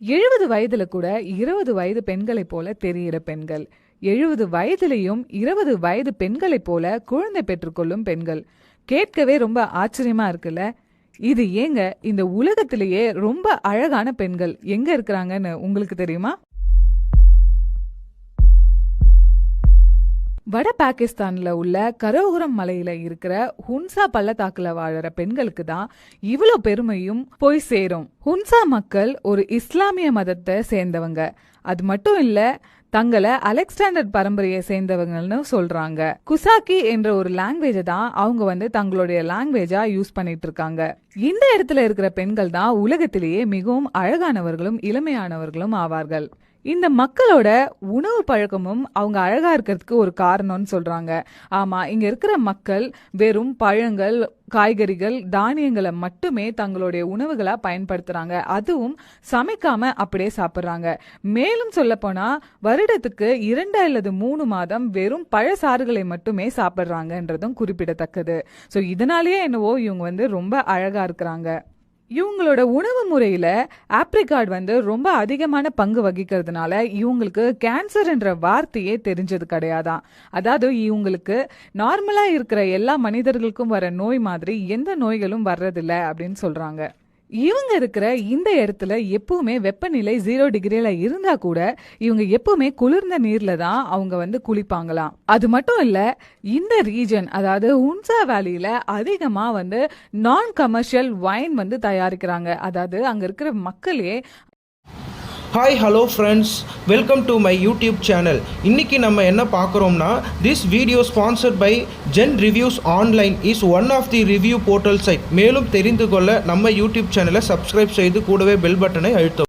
எழுபது வயதுல கூட இருபது வயது பெண்களைப் போல தெரிகிற பெண்கள். எழுபது வயதிலையும் இருபது வயது பெண்களைப் போல குழந்தை பெற்றுக்கொள்ளும் பெண்கள். கேட்கவே ரொம்ப ஆச்சரியமா இருக்குல்ல? இது ஏங்க இந்த உலகத்திலேயே ரொம்ப அழகான பெண்கள் எங்க இருக்கிறாங்கன்னு உங்களுக்கு தெரியுமா? வட பாகிஸ்தானில் உள்ள கரோகுரம் மலையில் இருக்கிற ஹுன்சா பள்ளத்தாக்கில் வாழற பெண்களுக்கு தான் இவ்வளோ பெருமையும் போய் சேரும். ஹுன்சா மக்கள் ஒரு இஸ்லாமிய மதத்தை சேர்ந்தவங்க. அது மட்டும் இல்லை தங்களை அலெக்சாண்டர் பரம்பரையை சேர்ந்தவங்கன்னு சொல்றாங்க. குசாக்கி என்ற ஒரு லாங்குவேஜை தான் அவங்க வந்து தங்களுடைய லாங்குவேஜா யூஸ் பண்ணிட்டு இருக்காங்க. இந்த இடத்துல இருக்கிற பெண்கள் தான் உலகத்திலேயே மிகவும் அழகானவர்களும் இளமையானவர்களும் ஆவார்கள். இந்த மக்களோட உணவு பழக்கமும் அவங்க அழகா இருக்கிறதுக்கு ஒரு காரணம்னு சொல்றாங்க. ஆமா இங்க இருக்கிற மக்கள் வெறும் பழங்கள் காய்கறிகள் தானியங்களை மட்டுமே தங்களுடைய உணவுகளா பயன்படுத்துறாங்க. அதுவும் சமைக்காம அப்படியே சாப்பிடுறாங்க. மேலும் சொல்ல போனா வருடத்துக்கு இரண்டு அல்லது மூணு மாதம் வெறும் பழசாறுகளை மட்டுமே சாப்பிட்றாங்கன்றதும் குறிப்பிடத்தக்கது. ஸோ இதனாலேயே என்னவோ இவங்க வந்து ரொம்ப அழகா இருக்கிறாங்க. இவங்களோட உணவு முறையில ஆப்ரிகாட் வந்து ரொம்ப அதிகமான பங்கு வகிக்கிறதுனால இவங்களுக்கு கேன்சர்ன்ற வார்த்தையே தெரிஞ்சது கிடையாதான். அதாவது இவங்களுக்கு நார்மலா இருக்கிற எல்லா மனிதர்களுக்கும் வர நோய் மாதிரி எந்த நோய்களும் வர்றதில்லை அப்படின்னு சொல்றாங்க. இவங்க இருக்கிற இந்த இடத்துல எப்பவுமே வெப்பநிலை ஜீரோ டிகிரியில இருந்தா கூட இவங்க எப்பவுமே குளிர்ந்த நீர்ல தான் அவங்க வந்து குளிப்பாங்களாம். அது மட்டும் இல்ல இந்த ரீஜன் அதாவது உன்சா வேலியில அதிகமா வந்து நான் கமர்ஷியல் வைன் வந்து தயாரிக்கிறாங்க. அதாவது அங்க இருக்கிற மக்களே hi hello friends welcome to my YouTube channel இன்றைக்கி நம்ம என்ன பார்க்குறோம்னா this video sponsored by Zen reviews online is one of the review portal site மேலும் தெரிந்து கொள்ள நம்ம யூடியூப் சேனலை சப்ஸ்கிரைப் செய்து கூடவே பெல் பட்டனை அழுத்தவும்.